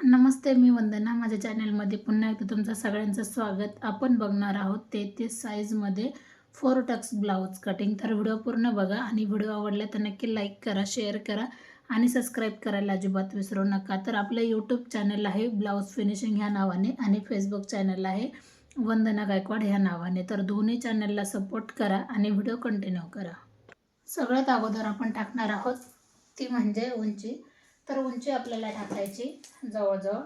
नमस्ते मी वंदना. माझ्या चॅनलमध्ये पुन्हा एकदा तुमचं सगळ्यांचं स्वागत. आपण बघणार आहोत तेहतीस साईजमध्ये फोर टक्स ब्लाऊज कटिंग. तर व्हिडिओ पूर्ण बघा आणि व्हिडिओ आवडला तर नक्की लाईक करा शेअर करा आणि सबस्क्राईब करायला अजिबात विसरू नका. तर आपलं यूट्यूब चॅनल आहे ब्लाऊज फिनिशिंग ह्या नावाने आणि फेसबुक चॅनल आहे वंदना गायकवाड ह्या नावाने. तर दोन्ही चॅनलला सपोर्ट करा आणि व्हिडिओ कंटिन्यू करा. सगळ्यात अगोदर आपण टाकणार आहोत ती म्हणजे उंची. तर उंची आपल्याला टाकायची जवळजवळ.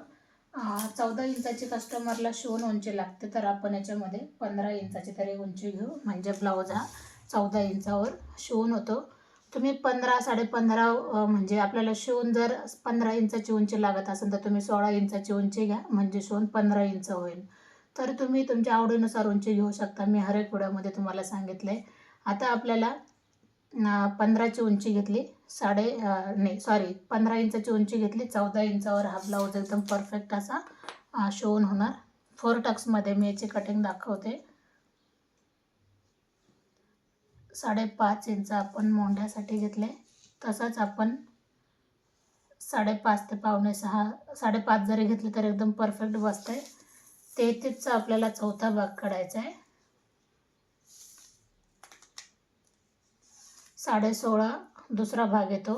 चौदा इंचाची कस्टमरला शिवून उंची लागते तर आपण याच्यामध्ये पंधरा इंचाची तरी उंची घेऊ. म्हणजे ब्लाऊज हा चौदा इंचावर शिवून होतो. तुम्ही पंधरा साडेपंधरा म्हणजे आपल्याला शिवून जर पंधरा इंचाची उंची लागत असेल तर तुम्ही सोळा इंचाची उंची घ्या म्हणजे शिवून पंधरा इंच होईल. तर तुम्ही तुमच्या आवडीनुसार उंची घेऊ शकता. मी हर एक व्हिडिओमध्ये तुम्हाला सांगितले आता आपल्याला पंधराची उंची घेतली. साडे नाही सॉरी पंधरा इंचाची उंची घेतली चौदा इंचावर हा ब्लाऊज एकदम परफेक्ट असा अं, होणार. फोर टक्समध्ये मी याची कटिंग दाखवते. साडेपाच इंच आपण मोंढ्यासाठी घेतले. तसंच आपण साडेपाच ते पावणे सहा साडेपाच जरी घेतले तर एकदम परफेक्ट बसते तेहतीसचा आपल्याला चौथा भाग काढायचा आहे साडे सोळा दुसरा भाग येतो.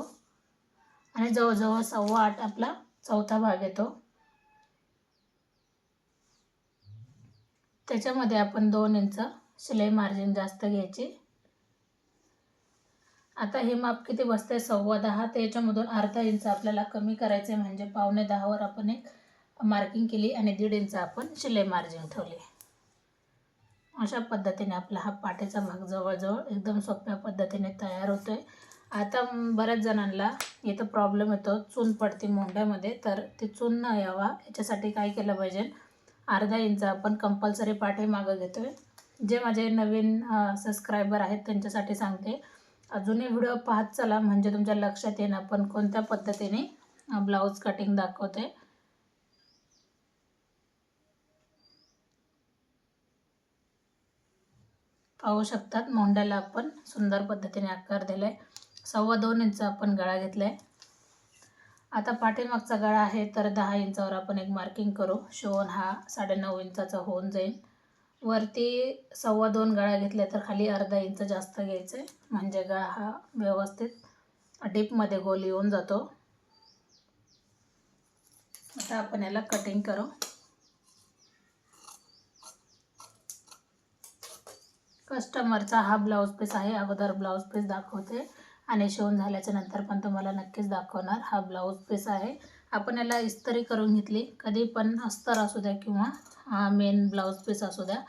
आणि जवळजवळ सव्वा आठ आपला चौथा भाग येतो. त्याच्यामध्ये आपण दोन इंच शिलाई मार्जिन जास्त घ्यायची. आता हे माप किती बसते सव्वा दहा. तर याच्यामधून अर्धा इंच आपल्याला कमी करायचे म्हणजे पावणे दहावर आपण एक मार्किंग केली आणि दीड इंच आपण शिलाई मार्जिन ठेवली. अशा पद्धतीने आपला हा पाठीचा भाग जवळजवळ एकदम सोप्या पद्धतीने तयार होतोय. आता बऱ्याच जणांना इथं प्रॉब्लेम येतो. चून पडते मोंड्यामध्ये तर ते चून न यावा. याच्यासाठी काय केलं पाहिजे? अर्धा इंच आपण कंपल्सरी पाठे मागं घेतो आहे जे माझे नवीन सबस्क्रायबर आहेत त्यांच्यासाठी सांगते. अजूनही व्हिडिओ पाहत चला. म्हणजे तुमच्या लक्षात येईन आपण कोणत्या पद्धतीने ब्लाऊज कटिंग दाखवते पाहू शकतात. मोंड्याला आपण सुंदर पद्धतीने आकार दिला आहे सव्वा दोन इंच आपण गळा घेतला आहे आता पाठीमागचा गळा आहे तर दहा इंचावर आपण एक मार्किंग करू. शिवण हा साडेनऊ इंचाचा होऊन जाईल. वरती सव्वा दोन गळा घेतल्या तर खाली अर्धा इंच जास्त घ्यायचं आहे म्हणजे गळा हा व्यवस्थित डीपमध्ये गोल येऊन जातो. आता आपण याला कटिंग करू. कस्टमरचा हा ब्लाऊज पीस आहे अगोदर ब्लाऊज पीस दाखवते. आणि शिवून झाल्याच्यानंतर पण तुम्हाला नक्कीच दाखवणार. हा ब्लाऊज पीस आहे. आपण याला इस्तरी करून घेतली. कधी पण अस्तर असू द्या किंवा मेन ब्लाऊज पीस असू द्या.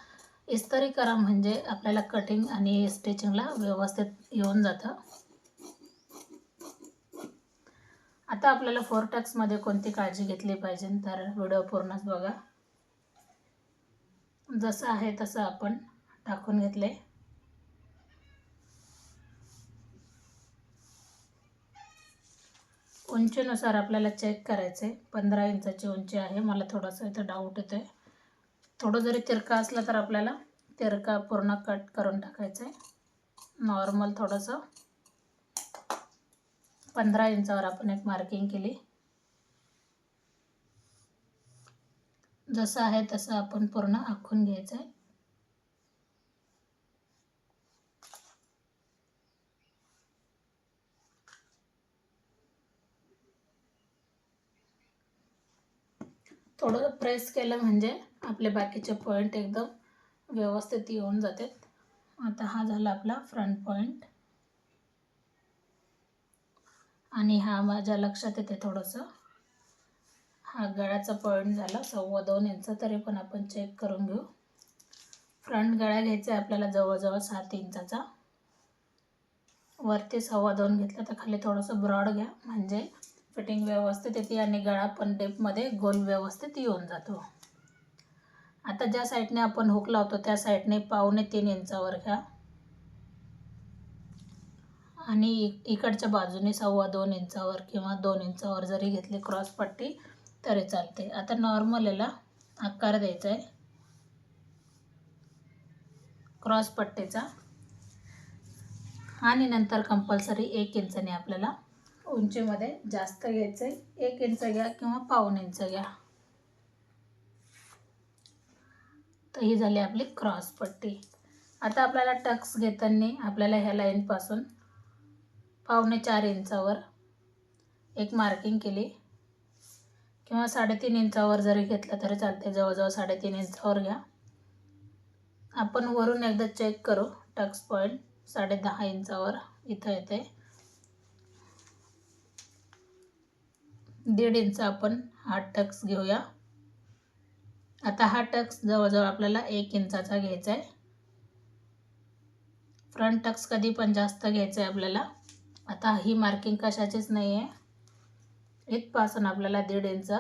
इस्तरी करा म्हणजे आपल्याला कटिंग आणि स्टिचिंगला व्यवस्थित येऊन जातं. आता आपल्याला फोर टॅक्समध्ये कोणती काळजी घेतली पाहिजे? तर व्हिडिओ पूर्णच बघा. जसं आहे तसं आपण टाकून घेतले. उंचीनुसार आपल्याला चेक करायचं आहे पंधरा इंचाची उंची आहे. मला थोडंसं इथं डाऊट येतो आहे थोडं जरी तिरका असला तर आपल्याला तिरका पूर्ण कट करून टाकायचं आहे नॉर्मल थोडंसं. पंधरा इंचावर आपण एक मार्किंग केली. जसं आहे तसं आपण पूर्ण आखून घ्यायचं आहे थोडं प्रेस केलं म्हणजे आपले बाकीचे पॉईंट एकदम व्यवस्थित येऊन जातात आता हा झाला आपला फ्रंट पॉईंट आणि हा माझ्या लक्षात येते थोडंसं. हा गळ्याचा पॉईंट झाला सव्वा दोन इंच तरी पण आपण चेक करून घेऊ. फ्रंट गळा घ्यायचा आहे आपल्याला जवळजवळ सात इंचाचा. वरती सव्वा दोन घेतलं तर खाली थोडंसं ब्रॉड घ्या. म्हणजे फिटिंग व्यवस्थित येते आणि गळा पण डेपमध्ये गोल व्यवस्थित येऊन जातो. आता ज्या साईडने आपण हुक लावतो त्या साईडने पावणे तीन इंचावर घ्या. आणि इकडच्या बाजूने सव्वा दोन इंचावर किंवा दोन इंचावर जरी घेतली क्रॉस पट्टी तरी चालते. आता नॉर्मल याला आकार द्यायचा आहे क्रॉस पट्टीचा. आणि नंतर कंपल्सरी एक इंचाने आपल्याला उंचीमध्ये जास्त घ्यायचं आहे एक इंच घ्या किंवा पाऊन इंच घ्या. तर ही झाली आपली क्रॉस पट्टी. आता आपल्याला टक्स घेताना आपल्याला ह्या लाईनपासून पावणे चार इंचावर एक मार्किंग केली. किंवा साडेतीन इंचावर जरी घेतलं तरी चालते जवळजवळ साडेतीन इंचावर घ्या. आपण वरून एकदा चेक करू. टक्स पॉईंट साडे दहा इंचावर इथं येते दीड इंच आपण हा टक्स घेऊया. आता हा टक्स जवळजवळ आपल्याला एक इंचाचा घ्यायचा आहे फ्रंट टक्स कधी पण जास्त घ्यायचा आहे आपल्याला. आता ही मार्किंग कशाचीच नाही आहे इथपासून आपल्याला दीड इंच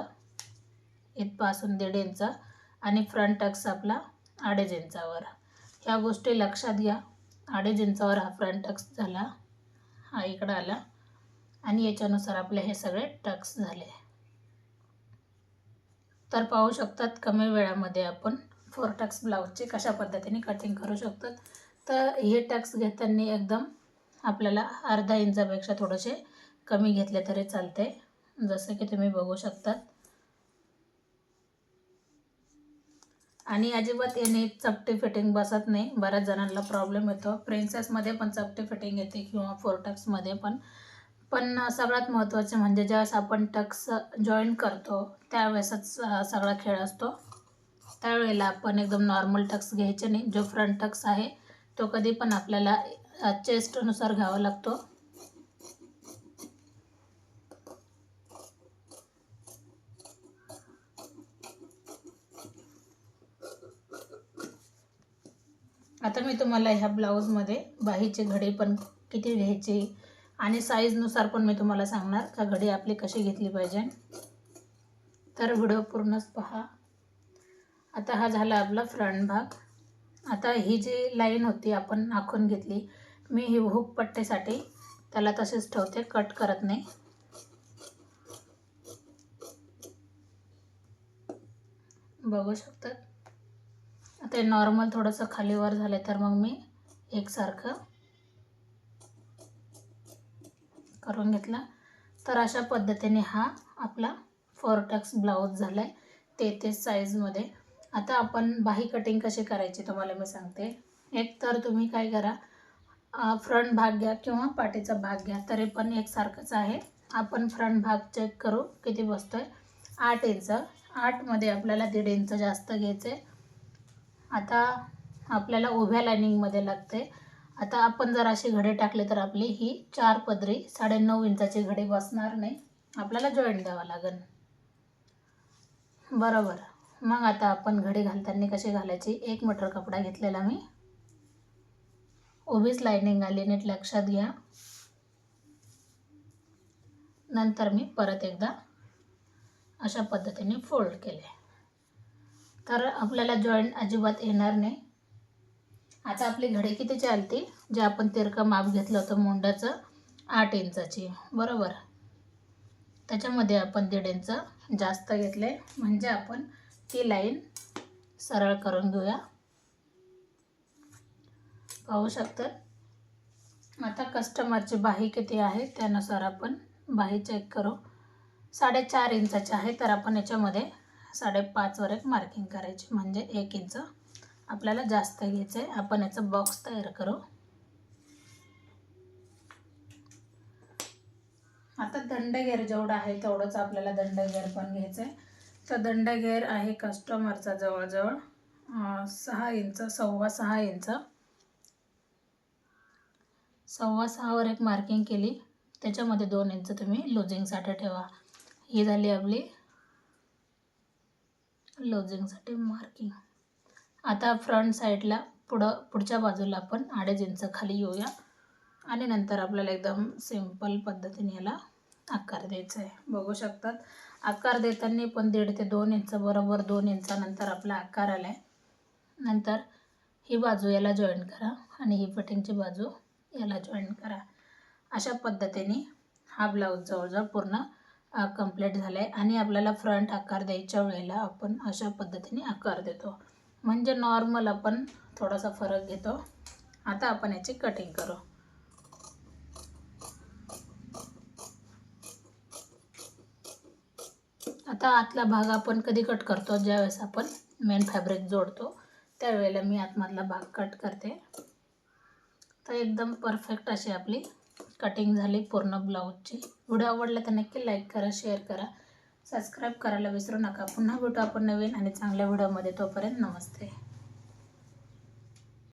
इथपासून दीड इंच आणि फ्रंट टक्स आपला अडीच इंचावर. ह्या गोष्टी लक्षात घ्या. अडीच इंचावर हा फ्रंट टक्स झाला. हा इकडं आला. आणि याच्यानुसार आपले हे सगळे टक्स झाले. तर पाहू शकतात कमी वेळामध्ये आपण फोर टक्स ब्लाऊजची कशा पद्धतीने कटिंग करू शकतात. तर हे टक्स घेताना एकदम आपल्याला अर्धा इंचापेक्षा थोडेसे कमी घेतले तरी चालते. जसं की तुम्ही बघू शकतात. आणि अजिबात याने चपटी फिटिंग बसत नाही. बऱ्याच जणांना प्रॉब्लेम येतो. प्रिन्सेसमध्ये पण चपटी फिटिंग येते किंवा फोर टक्समध्ये पण. पण सगळ्यात महत्त्वाचे म्हणजे ज्यावेळेस आपण टक्स जॉईन करतो त्यावेळेसच सगळा खेळ असतो. त्यावेळेला आपण एकदम नॉर्मल टक्स घ्यायचे नाही. जो फ्रंट टक्स आहे तो कधी पण आपल्याला चेस्टनुसार घ्यावा लागतो. आता मी तुम्हाला ह्या ब्लाऊजमध्ये बाहीचे घडे पण किती घ्यायचे आणि साईजनुसार पण मी तुम्हाला सांगणार का घडी आपली कशी घेतली पाहिजे. तर व्हिडिओ पूर्णच पहा. आता हा झाला आपला फ्रंट भाग. आता ही जी लाईन होती आपण आखून घेतली मी ही हुक पट्टेसाठी त्याला तसेच ठेवते कट करत नाही. बघू शकतात आता नॉर्मल थोडंसं खालीवर झालं तर मग मी एकसारखं करून घेतला. तर अशा पद्धतीने हा आपला फोर टक्स ब्लाऊज झाला आहे तेहतीस साईजमध्ये आता आपण बाही कटिंग कशी करायची तुम्हाला मी सांगते. एक तर तुम्ही काय करा फ्रंट भाग घ्या किंवा पाठीचा भाग घ्या. तरी पण एकसारखंच आहे. आपण फ्रंट भाग चेक करू किती बसतो आहे आठ इंच आठमध्ये आपल्याला दीड इंच जास्त घ्यायचं आहे आता आपल्याला उभ्या लायनिंगमध्ये लागते आता आपण जर अशी घडे टाकले तर आपली ही चार पदरी साडेनऊ इंचाची घडी बसणार नाही. आपल्याला जॉईंट द्यावा लागेल. बरोबर. मग आता आपण घडी घालताना कशी घालायची? एक मीटर कपडा घेतलेला मी. उभीच लाईनिंग आली नीट लक्षात घ्या. नंतर मी परत एकदा अशा पद्धतीने फोल्ड केले. तर आपल्याला जॉईंट अजिबात येणार नाही. आता आपली घडी किती चालतील? जे आपण तिरकं माप घेतलं होतं मुंडाचं आठ इंचाची. बरोबर? त्याच्यामध्ये आपण दीड इंच जास्त घेतले. म्हणजे आपण ती लाईन सरळ करून घेऊया. पाहू शकतात आता कस्टमरची बाही किती आहे? त्यानुसार आपण बाही चेक करू. साडेचार इंचाची आहे तर आपण याच्यामध्ये साडेपाचवर एक मार्किंग करायची. म्हणजे एक इंच आपल्याला जास्त घ्यायचं आहे आपण याचा बॉक्स तयार करू. आता दंडगेर जेवढा आहे तेवढंच आपल्याला दंडगेर पण घ्यायचं आहे तर दंडगेर आहे कस्टमरचा जवळजवळ सहा इंच सव्वा सहा इंच. सव्वा सहावर एक मार्किंग केली. त्याच्यामध्ये दोन इंच तुम्ही लुझिंगसाठी ठेवा. ही झाली आपली लुझिंगसाठी मार्किंग आता फ्रंट साईडला पुढं पुढच्या बाजूला आपण अडीच इंच खाली येऊया. आणि नंतर आपल्याला एकदम सिंपल पद्धतीने याला आकार द्यायचा आहे. बघू शकतात. आकार देताना पण दीड ते दोन इंच बरोबर दोन इंचानंतर आपला आकार आला आहे नंतर ही बाजू याला जॉईन करा आणि ही फिटिंगची बाजू याला जॉईन करा. अशा पद्धतीने हा ब्लाऊज जवळजवळ पूर्ण कंप्लीट झाला आहे आणि आपल्याला फ्रंट आकार द्यायच्या वेळेला आपण अशा पद्धतीने आकार देतो. म्हणजे नॉर्मल आपण थोडासा फरक घेतो. आता आपण याची कटिंग करू. आता आतला भाग आपण कधी कट करतो? ज्यावेळेस आपण मेन फॅब्रिक जोडतो त्यावेळेला मी आतमधला भाग कट करते. तर एकदम परफेक्ट अशी आपली कटिंग झाली पूर्ण ब्लाऊजची व्हिडिओ आवडला तर नक्की लाईक करा शेअर करा. सबस्क्राईब करायला विसरू नका. पुन्हा भेटू आपण नवीन आणि चांगल्या व्हिडिओमध्ये. तोपर्यंत नमस्ते.